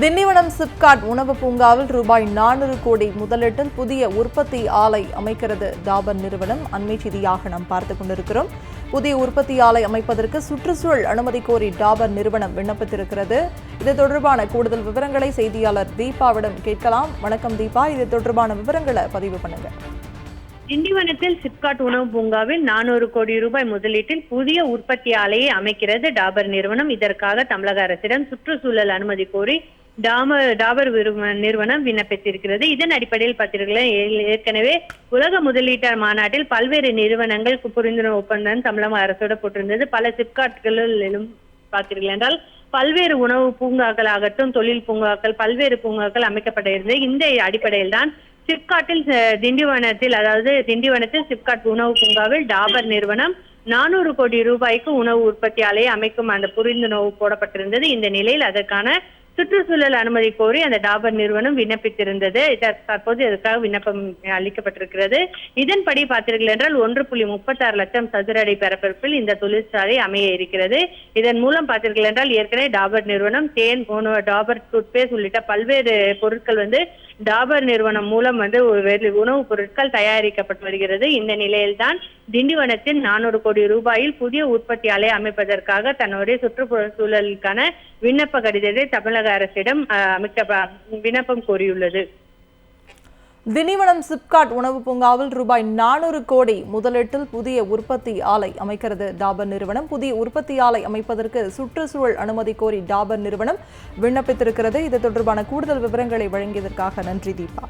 திண்டிவனம் சிப்காட் உணவு பூங்காவில் ரூபாய் நானூறு கோடி முதலீட்டில் புதிய உற்பத்தி ஆலை அமைக்கிறது. டாபர் நிறுவனம் அண்மை செய்தியாக நாம் பார்த்துக் கொண்டிருக்கிறோம். புதிய உற்பத்தி ஆலை அமைப்பதற்கு சுற்றுச்சூழல் அனுமதி கோரி டாபர் நிறுவனம் விண்ணப்பித்திருக்கிறது. இது தொடர்பான கூடுதல் விவரங்களை செய்தியாளர் தீபாவிடம் கேட்கலாம். வணக்கம் தீபா. இது தொடர்பான விவரங்களை பதிவு பண்ணுங்க. திண்டிவனத்தில் சிப்காட் உணவு பூங்காவில் நானூறு கோடி ரூபாய் முதலீட்டில் புதிய உற்பத்தி ஆலையை அமைக்கிறது டாபர் நிறுவனம். இதற்காக தமிழக அரசிடம் சுற்றுச்சூழல் அனுமதி கோரி டாமர் டாபர் நிறுவனம் விண்ணப்பித்திருக்கிறது. இதன் அடிப்படையில் பார்த்தீர்களா ஏற்கனவே உலக முதலீட்டாளர் மாநாட்டில் பல்வேறு நிறுவனங்கள் புரிந்துணர்வு ஒப்பந்தம் தமிழக அரசோட போட்டிருந்தது. பல சிப்காட்களிலும் பார்த்தீர்கள் என்றால் பல்வேறு உணவு பூங்காக்களாகட்டும் தொழில் பூங்காக்கள் பல்வேறு பூங்காக்கள் அமைக்கப்பட்டிருந்தது. இந்த அடிப்படையில் தான் சிப்காட்டில் திண்டிவனத்தில் அதாவது திண்டிவனத்தில் சிப்காட் உணவு பூங்காவில் டாபர் நிறுவனம் நானூறு கோடி ரூபாய்க்கு உணவு உற்பத்தி ஆலையை அமைக்கும் அந்த புரிந்துணர்வு போடப்பட்டிருந்தது. இந்த நிலையில் அதற்கான சுற்றுச்சூழல் அனுமதி கோரி அந்த டாபர் நிறுவனம் விண்ணப்பித்திருந்தது. தற்போது இதற்காக விண்ணப்பம் அளிக்கப்பட்டிருக்கிறது? இதன்படி பார்த்தீர்கள் என்றால் ஒன்று புள்ளி முப்பத்தாறு லட்சம் சதுர அடி பரப்பரப்பில் இந்த தொழிற்சாலை அமைய இருக்கிறது. இதன் மூலம் பார்த்தீர்கள் என்றால் ஏற்கனவே டாபர் நிறுவனம் தேன் உணவு டாபர் டூத்பேஸ்ட் உள்ளிட்ட பல்வேறு பொருட்கள் வந்து டாபர் நிறுவனம் மூலம் வந்து உணவுப் பொருட்கள் தயாரிக்கப்பட்டு வருகிறது. இந்த நிலையில்தான் திண்டிவனத்தில் நானூறு கோடி ரூபாயில் புதிய உற்பத்தி ஆலை அமைப்பதற்காக தன்னுடைய சுற்றுச்சூழலுக்கான விண்ணப்ப கடிதத்தை தமிழக அரசிடம் அஹ், அமைக்க விண்ணப்பம் கோரியுள்ளது. திண்டிவனம் சிப்காட் உணவு பூங்காவில் ரூபாய் நானூறு கோடி முதலீட்டில் புதிய உற்பத்தி ஆலை அமைக்கிறது. டாபர் நிறுவனம் புதிய உற்பத்தி ஆலை அமைப்பதற்கு சுற்றுச்சூழல் அனுமதி கோரி டாபர் நிறுவனம் விண்ணப்பித்திருக்கிறது. இது தொடர்பான கூடுதல் விவரங்களை வழங்கியதற்காக நன்றி தீபா.